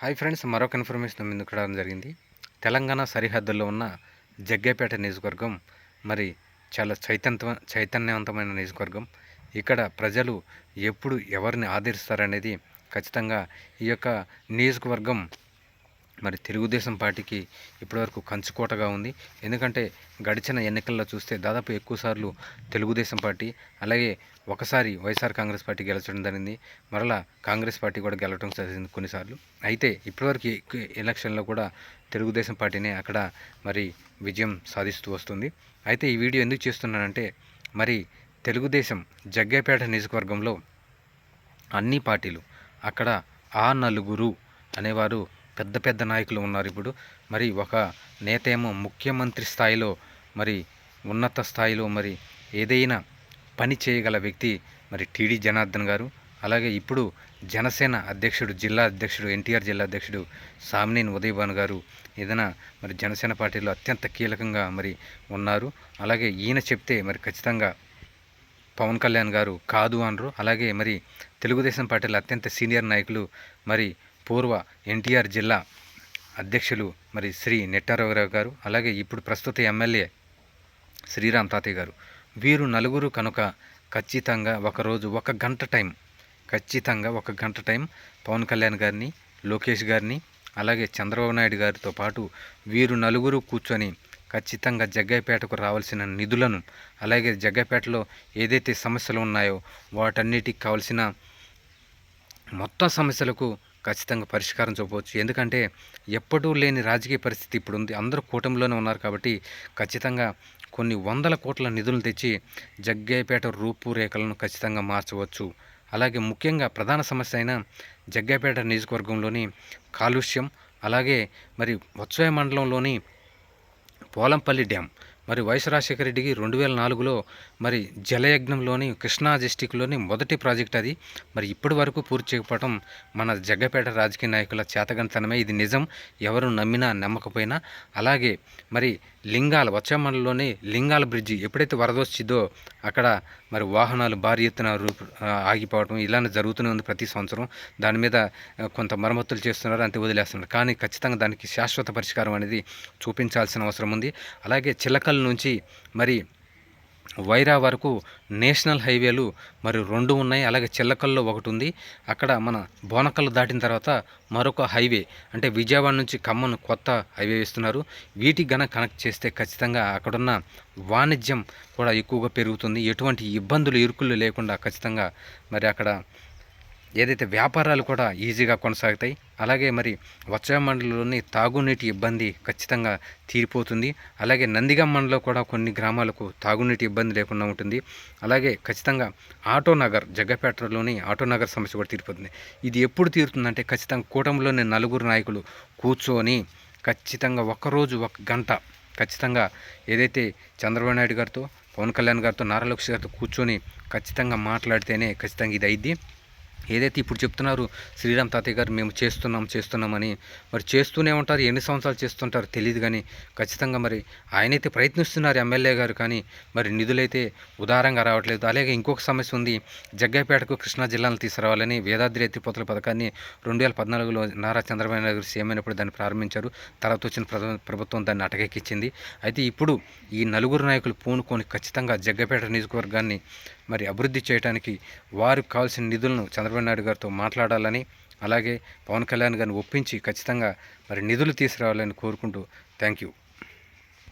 Hi friends మరొక information ముందుకు రావడం జరిగింది. తెలంగాణ సరిహద్దుల్లో ఉన్న జగ్గేపేట నియోజకవర్గం మరి చాలా చైతన్య చైతన్యవంతమైన నియోజకవర్గం. ఇక్కడ ప్రజలు ఎప్పుడు ఎవరిని ఆదరిస్తారనేది ఖచ్చితంగా ఈ యొక్క నియోజకవర్గం మరి తెలుగుదేశం పార్టీకి ఇప్పటివరకు కంచుకోటగా ఉంది. ఎందుకంటే గడిచిన ఎన్నికల్లో చూస్తే దాదాపు ఎక్కువసార్లు తెలుగుదేశం పార్టీ అలాగే ఒకసారి వైఎస్ఆర్ కాంగ్రెస్ పార్టీ గెలచడం జరిగింది. మరలా కాంగ్రెస్ పార్టీ కూడా గెలవడం జరిగింది కొన్నిసార్లు. అయితే ఇప్పటివరకు ఎలక్షన్లో కూడా తెలుగుదేశం పార్టీనే అక్కడ మరి విజయం సాధిస్తూ వస్తుంది. అయితే ఈ వీడియో ఎందుకు చేస్తున్నానంటే మరి తెలుగుదేశం జగ్గేపేట నియోజకవర్గంలో అన్ని పార్టీలు అక్కడ ఆ నలుగురు అనేవారు పెద్ద పెద్ద నాయకులు ఉన్నారు ఇప్పుడు. మరి ఒక నేత ఏమో ముఖ్యమంత్రి స్థాయిలో మరి ఉన్నత స్థాయిలో మరి ఏదైనా పని చేయగల వ్యక్తి మరి టీడీ జనార్దన్ గారు. అలాగే ఇప్పుడు జనసేన అధ్యక్షుడు జిల్లా అధ్యక్షుడు ఎన్టీఆర్ జిల్లా అధ్యక్షుడు సామినేని ఉదయభాన్ గారు ఏదైనా మరి జనసేన పార్టీలో అత్యంత కీలకంగా మరి ఉన్నారు. అలాగే ఈయన చెప్తే మరి ఖచ్చితంగా పవన్ కళ్యాణ్ గారు కాదు అనరు. అలాగే మరి తెలుగుదేశం పార్టీలో అత్యంత సీనియర్ నాయకులు మరి పూర్వ ఎన్టీఆర్ జిల్లా అధ్యక్షులు మరి శ్రీ నెట్టారావు గారు అలాగే ఇప్పుడు ప్రస్తుత ఎమ్మెల్యే శ్రీరామ్ తాతయ్య గారు. వీరు నలుగురు కనుక ఖచ్చితంగా ఒకరోజు ఒక గంట టైం ఖచ్చితంగా ఒక గంట టైం పవన్ కళ్యాణ్ గారిని లోకేష్ గారిని అలాగే చంద్రబాబు నాయుడు గారితో పాటు వీరు నలుగురు కూర్చొని ఖచ్చితంగా జగ్గైపేటకు రావాల్సిన నిధులను అలాగే జగ్గైపేటలో ఏదైతే సమస్యలు ఉన్నాయో వాటన్నిటికి కావాల్సిన మొత్తం సమస్యలకు ఖచ్చితంగా పరిష్కారం చూపవచ్చు. ఎందుకంటే ఎప్పుడూ లేని రాజకీయ పరిస్థితి ఇప్పుడు ఉంది అందరూ కూటమిలోనే ఉన్నారు కాబట్టి ఖచ్చితంగా కొన్ని వందల కోట్ల నిధులు తెచ్చి జగ్గేపేట రూపురేఖలను ఖచ్చితంగా మార్చవచ్చు. అలాగే ముఖ్యంగా ప్రధాన సమస్య అయిన జగ్గేపేట నియోజకవర్గంలోని కాలుష్యం అలాగే మరి వత్సాయ మండలంలోని పోలంపల్లి డ్యామ్ మరి వైఎస్ రాజశేఖర రెడ్డికి రెండు వేల నాలుగులో మరి జలయజ్ఞంలోని కృష్ణా డిస్టిక్లోని మొదటి ప్రాజెక్ట్ అది. మరి ఇప్పటి వరకు పూర్తి చేయకపోవడం మన జగ్గపేట రాజకీయ నాయకుల చేతగంతనమే ఇది నిజం. ఎవరు నమ్మినా నమ్మకపోయినా. అలాగే మరి లింగాల వచ్చమండలంలోని లింగాల బ్రిడ్జి ఎప్పుడైతే వరద వచ్చిందో అక్కడ మరి వాహనాలు భారీ ఎత్తున రూపు ఆగిపోవడం ఇలానే జరుగుతూనే ఉంది ప్రతి సంవత్సరం. దాని మీద కొంత మరమ్మతులు చేస్తున్నారు అంతే వదిలేస్తున్నారు. కానీ ఖచ్చితంగా దానికి శాశ్వత పరిష్కారం అనేది చూపించాల్సిన అవసరం ఉంది. అలాగే చిలకల్ నుంచి మరి వైరా వరకు నేషనల్ హైవేలు మరి రెండు ఉన్నాయి. అలాగే చిల్లకల్లో ఒకటి ఉంది. అక్కడ మన బోనకల్లు దాటిన తర్వాత మరొక హైవే అంటే విజయవాడ నుంచి ఖమ్మం కొత్త హైవే వేస్తున్నారు. వీటికి గన కనెక్ట్ చేస్తే ఖచ్చితంగా అక్కడున్న వాణిజ్యం కూడా ఎక్కువగా పెరుగుతుంది. ఎటువంటి ఇబ్బందులు ఇరుకులు లేకుండా ఖచ్చితంగా మరి అక్కడ ఏదైతే వ్యాపారాలు కూడా ఈజీగా కొనసాగుతాయి అలాగే మరి వచ్చా మండలంలోని తాగునీటి ఇబ్బంది ఖచ్చితంగా తీరిపోతుంది. అలాగే నందిగం మండలం కూడా కొన్ని గ్రామాలకు తాగునీటి ఇబ్బంది లేకుండా ఉంటుంది. అలాగే ఖచ్చితంగా ఆటో నగర్ జగ్గపేటలోని ఆటో నగర్ సమస్య కూడా తీరిపోతుంది. ఇది ఎప్పుడు తీరుతుందంటే ఖచ్చితంగా కూటమిలోని నలుగురు నాయకులు కూర్చొని ఖచ్చితంగా ఒకరోజు ఒక గంట ఖచ్చితంగా ఏదైతే చంద్రబాబు నాయుడు గారితో పవన్ కళ్యాణ్ గారితో నారా లోకేష్ గారితో కూర్చొని ఖచ్చితంగా మాట్లాడితేనే ఖచ్చితంగా ఇది అయింది ఏదైతే ఇప్పుడు చెప్తున్నారు శ్రీరామ్ తాతయ్య గారు మేము చేస్తున్నాం చేస్తున్నామని మరి చేస్తూనే ఉంటారు ఎన్ని సంవత్సరాలు చేస్తుంటారు తెలియదు కానీ ఖచ్చితంగా మరి ఆయనైతే ప్రయత్నిస్తున్నారు ఎమ్మెల్యే గారు కానీ మరి నిధులైతే ఉదారంగా రావట్లేదు. అలాగే ఇంకొక సమస్య ఉంది జగ్గైపేటకు కృష్ణా జిల్లాను తీసుకురావాలని వేదాద్రి ఎత్తిపోతల పథకాన్ని రెండు వేల పద్నాలుగులో నారా చంద్రబాబు నాయుడు గారు సీఎం అయినప్పుడు దాన్ని ప్రారంభించారు. తర్వాత వచ్చిన ప్రభుత్వం దాన్ని అటకెక్కించింది. అయితే ఇప్పుడు ఈ నలుగురు నాయకులు పూనుకొని ఖచ్చితంగా జగ్గపేట నియోజకవర్గాన్ని మరి అభివృద్ధి చేయడానికి వారు కావాల్సిన నిధులను చంద్రబాబు నాయుడు గారితో మాట్లాడాలని అలాగే పవన్ కళ్యాణ్ గారిని ఒప్పించి ఖచ్చితంగా మరి నిధులు తీసుకురావాలని కోరుకుంటూ థ్యాంక్ యూ